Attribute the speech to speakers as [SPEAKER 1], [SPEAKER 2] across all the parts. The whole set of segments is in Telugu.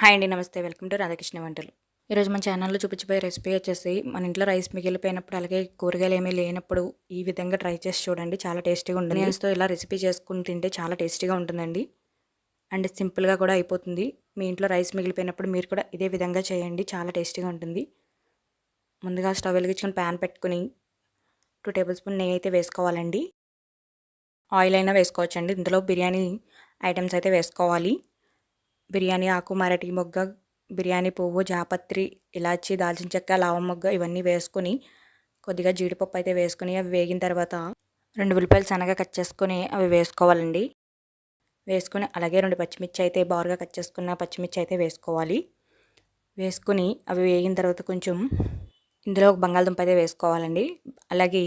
[SPEAKER 1] హాయ్ అండి నమస్తే. వెల్కమ్ టు రాధాకృష్ణ వంటలు. ఈరోజు మన ఛానల్లో చూపించబోయే రెసిపీ వచ్చేసి మన ఇంట్లో రైస్ మిగిలిపోయినప్పుడు అలాగే కూరగాయలు ఏమీ లేనప్పుడు ఈ విధంగా ట్రై చేసి చూడండి. చాలా టేస్టీగా ఉంటుంది. నేన్స్తో ఇలా రెసిపీ చేసుకుని తింటే చాలా టేస్టీగా ఉంటుందండి. అండ్ సింపుల్గా కూడా అయిపోతుంది. మీ ఇంట్లో రైస్ మిగిలిపోయినప్పుడు మీరు కూడా ఇదే విధంగా చేయండి. చాలా టేస్టీగా ఉంటుంది. ముందుగా స్టవ్ వెలిగించుకొని ప్యాన్ పెట్టుకుని టూ టేబుల్ స్పూన్ నెయ్యి అయితే వేసుకోవాలండి. ఆయిల్ అయినా వేసుకోవచ్చండి. ఇందులో బిర్యానీ ఐటమ్స్ అయితే వేసుకోవాలి. బిర్యానీ ఆకు మరటి మొగ్గ బిర్యానీ పువ్వు జాపత్రి ఇలాచి దాల్చిన చెక్క లావ మొగ్గ ఇవన్నీ వేసుకుని కొద్దిగా జీడిపప్పు అయితే వేసుకుని అవి వేగిన తర్వాత రెండు ఉల్లిపాయలు సన్నగా కట్ చేసుకొని అవి వేసుకోవాలండి. వేసుకుని అలాగే రెండు పచ్చిమిర్చి అయితే బారుగా కట్ చేసుకున్న పచ్చిమిర్చి అయితే వేసుకోవాలి. వేసుకుని అవి వేగిన తర్వాత కొంచెం ఇందులో ఒక బంగాళదుంప అయితే వేసుకోవాలండి. అలాగే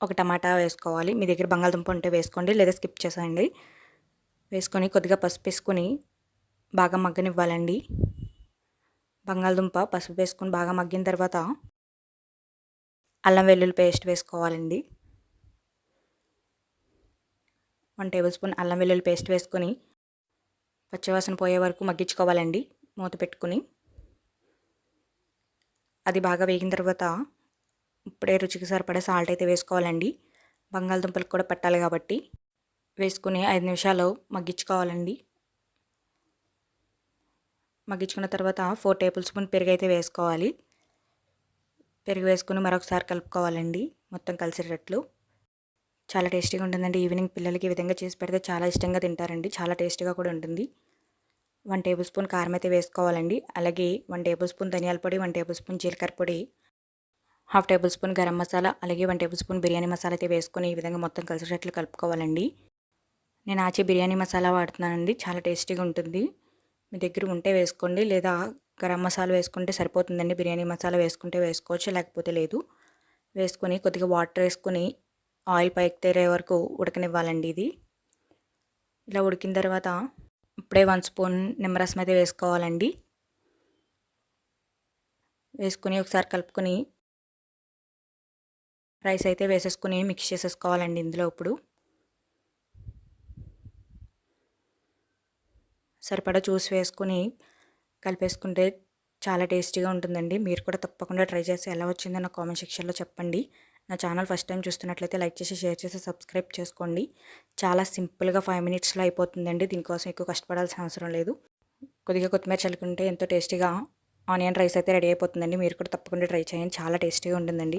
[SPEAKER 1] ఒక టమాటా వేసుకోవాలి. మీ దగ్గర బంగాళదుంప ఉంటే వేసుకోండి లేదా స్కిప్ చేసేయండి. వేసుకొని కొద్దిగా పసుపు వేసుకొని బాగా మగ్గనివ్వాలండి. బంగాళదుంప పసుపు వేసుకొని బాగా మగ్గిన తర్వాత అల్లం వెల్లుల్లి పేస్ట్ వేసుకోవాలండి. వన్ టేబుల్ స్పూన్ అల్లం వెల్లుల్లి పేస్ట్ వేసుకొని పచ్చివాసన పోయే వరకు మగ్గించుకోవాలండి మూత పెట్టుకుని. అది బాగా వేగిన తర్వాత ఇప్పుడే రుచికి సరిపడే సాల్ట్ అయితే వేసుకోవాలండి. బంగాళదుంపలకు కూడా పెట్టాలి కాబట్టి వేసుకుని ఐదు నిమిషాలు మగ్గించుకోవాలండి. మగ్గించుకున్న తర్వాత ఫోర్ టేబుల్ స్పూన్ పెరుగు అయితే వేసుకోవాలి. పెరుగు వేసుకుని మరొకసారి కలుపుకోవాలండి. మొత్తం కలిసేటట్లు. చాలా టేస్టీగా ఉంటుందండి. ఈవినింగ్ పిల్లలకి ఈ విధంగా చేసి పెడితే చాలా ఇష్టంగా తింటారండి. చాలా టేస్టీగా కూడా ఉంటుంది. వన్ టేబుల్ స్పూన్ కారం అయితే వేసుకోవాలండి. అలాగే వన్ టేబుల్ స్పూన్ ధనియాల పొడి వన్ టేబుల్ స్పూన్ జీలకర్ర పొడి half table spoon garam masala అలాగే one table spoon biryani masala అయితే వేసుకొని ఈ విధంగా మొత్తం కలిసేటట్లు కలుపుకోవాలండి. నేను ఆచే బిర్యానీ మసాలా వాడుతున్నానండి. చాలా టేస్టీగా ఉంటుంది. మీ దగ్గర ఉంటే వేసుకోండి. లేదా గరం మసాలా వేసుకుంటే సరిపోతుందండి. బిర్యానీ మసాలా వేసుకుంటే వేసుకోవచ్చు. లేకపోతే లేదు. వేసుకొని కొద్దిగా వాటర్ వేసుకొని ఆయిల్ పైకి తేరే వరకు ఉడకనివ్వాలండి ఇది. ఇలా ఉడికిన తర్వాత ఇప్పుడే వన్ స్పూన్ నిమ్మరసం అయితే వేసుకోవాలండి. వేసుకొని ఒకసారి కలుపుకొని రైస్ అయితే వేసేసుకుని మిక్స్ చేసేసుకోవాలండి ఇందులో ఇప్పుడు. సరిపడా చూసి వేసుకుని కలిపేసుకుంటే చాలా టేస్టీగా ఉంటుందండి. మీరు కూడా తప్పకుండా ట్రై చేసి ఎలా వచ్చిందో నా కామెంట్ సెక్షన్లో చెప్పండి. నా ఛానల్ ఫస్ట్ టైం చూస్తున్నట్లయితే లైక్ చేసి షేర్ చేసి సబ్స్క్రైబ్ చేసుకోండి. చాలా సింపుల్గా ఫైవ్ మినిట్స్లో అయిపోతుందండి. దీనికోసం ఎక్కువ కష్టపడాల్సిన అవసరం లేదు. కొద్దిగా కొత్తిమీర చల్లుకుంటే ఎంతో టేస్టీగా ఆనియన్ రైస్ అయితే రెడీ అయిపోతుందండి. మీరు కూడా తప్పకుండా ట్రై చేయండి. చాలా టేస్టీగా ఉంటుందండి.